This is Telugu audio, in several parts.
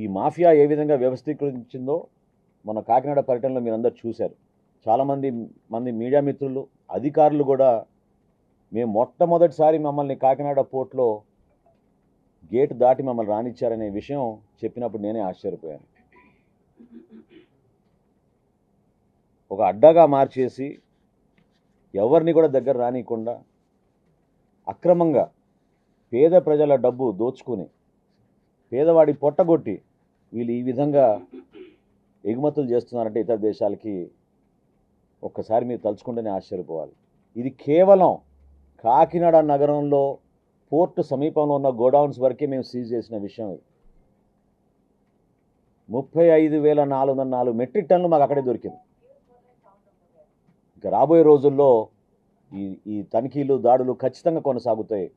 ఈ మాఫియా ఏ విధంగా వ్యవస్థీకరించిందో మన కాకినాడ పర్యటనలో మీరందరూ చూశారు. చాలామంది మంది మీడియా మిత్రులు అధికారులు కూడా మేము మొట్టమొదటిసారి మమ్మల్ని కాకినాడ పోర్ట్లో గేట్ దాటి మమ్మల్ని రానిచ్చారనే విషయం చెప్పినప్పుడు నేనే ఆశ్చర్యపోయాను. ఒక అడ్డాగా మార్చేసి ఎవరిని కూడా దగ్గర రానియకుండా అక్రమంగా పేద ప్రజల డబ్బు దోచుకుని పేదవాడి పొట్టగొట్టి వీళ్ళు ఈ విధంగా ఎగుమతులు చేస్తున్నారంటే ఇతర దేశాలకి ఒక్కసారి మీరు తలుచుకుంటేనే ఆశ్చర్యపోవాలి. ఇది కేవలం కాకినాడ నగరంలో పోర్టు సమీపంలో ఉన్న గోడౌన్స్ వరకే మేము సీజ్ చేసిన విషయం ఇది. ముప్పై ఐదు వేల నాలుగు వందల నాలుగు మెట్రిక్ టన్నులు మాకు అక్కడే దొరికింది. ఇంకా రాబోయే రోజుల్లో ఈ ఈ తనిఖీలు దాడులు ఖచ్చితంగా కొనసాగుతాయి.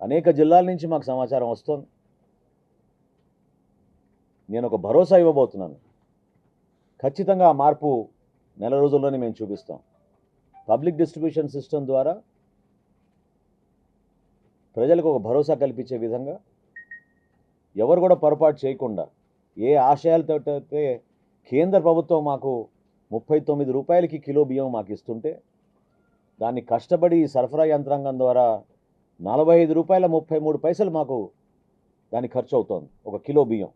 అనేక జిల్లాల నుంచి మాకు సమాచారం వస్తుంది. నేను ఒక భరోసా ఇవ్వబోతున్నాను. ఖచ్చితంగా ఆ మార్పు నెల రోజుల్లోనే మేము చూపిస్తాం. పబ్లిక్ డిస్ట్రిబ్యూషన్ సిస్టమ్ ద్వారా ప్రజలకు ఒక భరోసా కల్పించే విధంగా ఎవరు కూడా పొరపాటు చేయకుండా ఏ ఆశయాలతో అయితే కేంద్ర ప్రభుత్వం మాకు ముప్పై తొమ్మిది రూపాయలకి కిలో బియ్యం మాకు ఇస్తుంటే దాన్ని కష్టపడి సరఫరా యంత్రాంగం ద్వారా నలభై ఐదు రూపాయల ముప్పై మూడు పైసలు మాకు దాని ఖర్చు అవుతోంది. ఒక కిలో బియ్యం.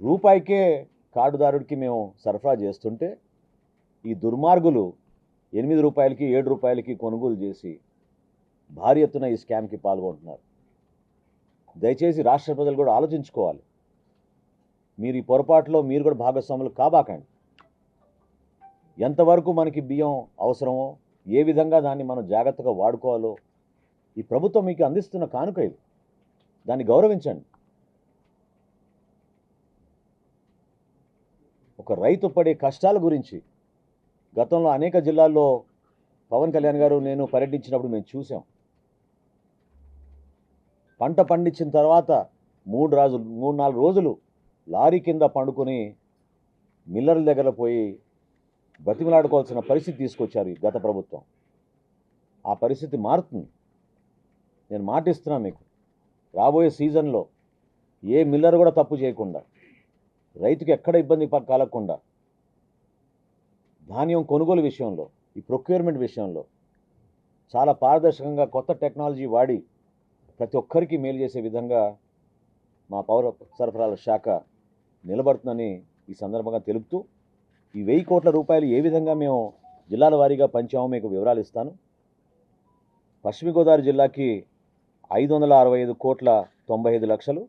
రూపాయికే కార్డుదారుడికి మేము సరఫరా చేస్తుంటే ఈ దుర్మార్గులు ఎనిమిది రూపాయలకి ఏడు రూపాయలకి కొనుగోలు చేసి భారీ ఎత్తున ఈ స్కామ్కి పాల్గొంటున్నారు. దయచేసి రాష్ట్ర ప్రజలు కూడా ఆలోచించుకోవాలి. మీరు ఈ పొరపాటులో మీరు కూడా భాగస్వాములు కాబాకండి. ఎంతవరకు మనకి బియ్యం అవసరమో ఏ విధంగా దాన్ని మనం జాగ్రత్తగా వాడుకోవాలో ఈ ప్రభుత్వం మీకు అందిస్తున్న కానుక ఇది దాన్ని గౌరవించండి. ఒక రైతు పడే కష్టాల గురించి గతంలో అనేక జిల్లాల్లో పవన్ కళ్యాణ్ గారు నేను పర్యటించినప్పుడు మేము చూసాం. పంట పండించిన తర్వాత మూడు రోజులు మూడు నాలుగు రోజులు లారీ కింద పండుకొని మిల్లర్ల దగ్గర పోయి బతిమలాడుకోవాల్సిన పరిస్థితి తీసుకొచ్చారు ఈ గత ప్రభుత్వం. ఆ పరిస్థితి మారుతుంది. నేను మాటిస్తున్నా మీకు. రాబోయే సీజన్లో ఏ మిల్లర్ కూడా తప్పు చేయకుండా రైతుకి ఎక్కడ ఇబ్బంది కలగకుండా ధాన్యం కొనుగోలు విషయంలో ఈ ప్రొక్యూర్మెంట్ విషయంలో చాలా పారదర్శకంగా కొత్త టెక్నాలజీ వాడి ప్రతి ఒక్కరికి మేలు చేసే విధంగా మా పౌర సరఫరాల శాఖ నిలబడుతుందని ఈ సందర్భంగా తెలుపుతూ ఈ వెయ్యి కోట్ల రూపాయలు ఏ విధంగా మేము జిల్లాల వారీగా పంచామో మీకు వివరాలు ఇస్తాను. పశ్చిమ గోదావరి జిల్లాకి ఐదు వందల అరవై ఐదు కోట్ల తొంభై ఐదు లక్షలు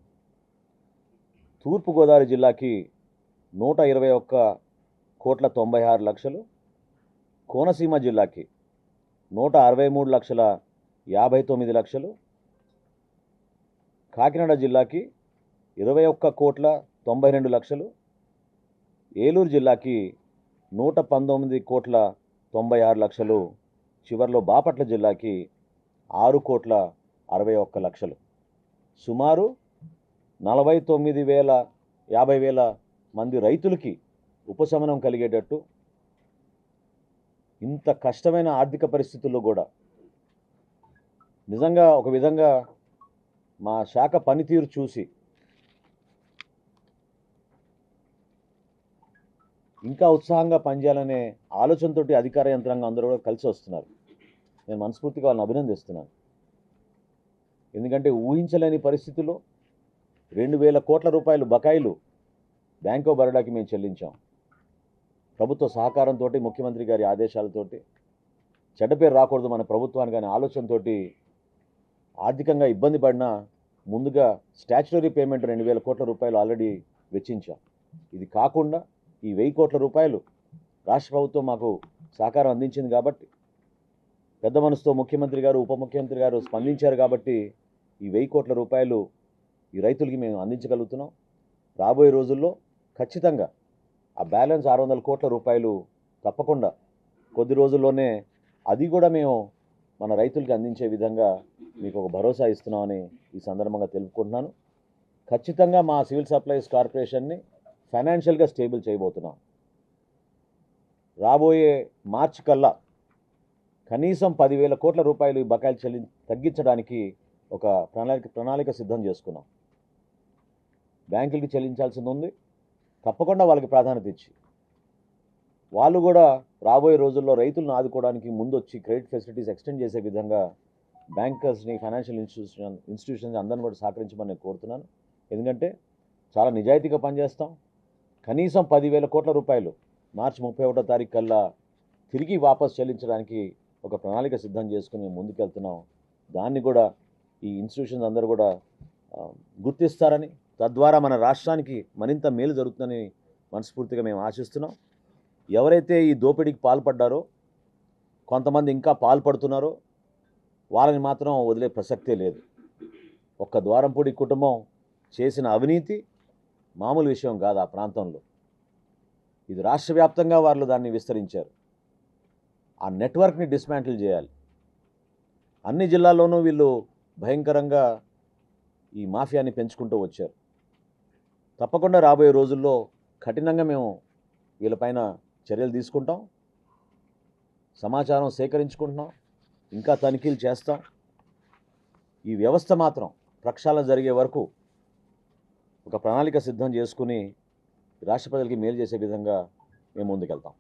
తూర్పుగోదావరి జిల్లాకి నూట ఇరవై ఒక్క కోట్ల తొంభై ఆరు లక్షలు కోనసీమ జిల్లాకి నూట అరవై మూడు లక్షల యాభై తొమ్మిది లక్షలు కాకినాడ జిల్లాకి ఇరవై ఒక్క కోట్ల తొంభై రెండు లక్షలు ఏలూరు జిల్లాకి నూట పంతొమ్మిది కోట్ల తొంభై ఆరు లక్షలు చివర్లో బాపట్ల జిల్లాకి ఆరు కోట్ల అరవై ఒక్క లక్షలు. సుమారు నలభై తొమ్మిది వేల యాభై వేల మంది రైతులకి ఉపశమనం కలిగేటట్టు ఇంత కష్టమైన ఆర్థిక పరిస్థితుల్లో కూడా నిజంగా ఒక విధంగా మా శాఖ పనితీరు చూసి ఇంకా ఉత్సాహంగా పనిచేయాలనే ఆలోచనతోటి అధికార యంత్రాంగం అందరూ కూడా కలిసి వస్తున్నారు. నేను మనస్ఫూర్తిగా వాళ్ళని అభినందిస్తున్నాను. ఎందుకంటే ఊహించలేని పరిస్థితుల్లో రెండు వేల కోట్ల రూపాయలు బకాయిలు బ్యాంక్ ఆఫ్ బరోడాకి మేము చెల్లించాం. ప్రభుత్వ సహకారంతో ముఖ్యమంత్రి గారి ఆదేశాలతోటి చెడ్డ పేరు రాకూడదు మన ప్రభుత్వానికి అనే ఆలోచనతో ఆర్థికంగా ఇబ్బంది పడినా ముందుగా స్టాచ్యుటరీ పేమెంట్ రెండు వేల కోట్ల రూపాయలు ఆల్రెడీ వెచ్చించాం. ఇది కాకుండా ఈ వెయ్యి కోట్ల రూపాయలు రాష్ట్ర ప్రభుత్వం మాకు సహకారం అందించింది కాబట్టి పెద్ద మనసుతో ముఖ్యమంత్రి గారు ఉప ముఖ్యమంత్రి గారు స్పందించారు కాబట్టి ఈ వెయ్యి కోట్ల రూపాయలు ఈ రైతులకి మేము అందించగలుగుతున్నాం. రాబోయే రోజుల్లో ఖచ్చితంగా ఆ బ్యాలెన్స్ ఆరు వందల కోట్ల రూపాయలు తప్పకుండా కొద్ది రోజుల్లోనే అది కూడా మేము మన రైతులకి అందించే విధంగా మీకు ఒక భరోసా ఇస్తున్నామని ఈ సందర్భంగా తెలుపుకుంటున్నాను. ఖచ్చితంగా మా సివిల్ సప్లైస్ కార్పొరేషన్ని ఫైనాన్షియల్గా స్టేబుల్ చేయబోతున్నాం. రాబోయే మార్చి కల్లా కనీసం పదివేల కోట్ల రూపాయలు ఈ బకాయిలు చెల్లి తగ్గించడానికి ఒక ప్రణాళిక ప్రణాళిక సిద్ధం చేసుకున్నాం. బ్యాంకులకి చెల్లించాల్సింది ఉంది తప్పకుండా వాళ్ళకి ప్రాధాన్యత ఇచ్చి. వాళ్ళు కూడా రాబోయే రోజుల్లో రైతులను ఆదుకోవడానికి ముందొచ్చి క్రెడిట్ ఫెసిలిటీస్ ఎక్స్టెండ్ చేసే విధంగా బ్యాంకర్స్ని ఫైనాన్షియల్ ఇన్స్టిట్యూషన్ ఇన్స్టిట్యూషన్స్ అందరిని కూడా సహకరించమని నేను కోరుతున్నాను. ఎందుకంటే చాలా నిజాయితీగా పనిచేస్తాం. కనీసం పదివేల కోట్ల రూపాయలు మార్చి ముప్పై ఒకటో తారీఖు కల్లా తిరిగి వాపస్ చెల్లించడానికి ఒక ప్రణాళిక సిద్ధం చేసుకుని మేము ముందుకెళ్తున్నాం. దాన్ని కూడా ఈ ఇన్స్టిట్యూషన్స్ అందరూ కూడా గుర్తిస్తారని తద్వారా మన రాష్ట్రానికి మరింత మేలు జరుగుతుందని మనస్ఫూర్తిగా మేము ఆశిస్తున్నాం. ఎవరైతే ఈ దోపిడీకి పాల్పడ్డారో కొంతమంది ఇంకా పాల్పడుతున్నారో వాళ్ళని మాత్రం వదిలే ప్రసక్తే లేదు. ఒక్క ద్వారంపూడి కుటుంబం చేసిన అవినీతి మామూలు విషయం కాదు ఆ ప్రాంతంలో. ఇది రాష్ట్ర వ్యాప్తంగా వాళ్ళు దాన్ని విస్తరించారు. ఆ నెట్వర్క్ని డిస్మాంటిల్ చేయాలి. అన్ని జిల్లాల్లోనూ వీళ్ళు భయంకరంగా ఈ మాఫియాని పెంచుకుంటూ వచ్చారు. తప్పకుండా రాబోయే రోజుల్లో కఠినంగా మేము వీళ్ళపైన చర్యలు తీసుకుంటాం. సమాచారం సేకరించుకుంటున్నాం. ఇంకా తనిఖీలు చేస్తాం. ఈ వ్యవస్థ మాత్రం ప్రక్షాళన జరిగే వరకు ఒక ప్రణాళిక సిద్ధం చేసుకుని రాష్ట్ర ప్రజలకి మేలు చేసే విధంగా మేము ముందుకెళ్తాం.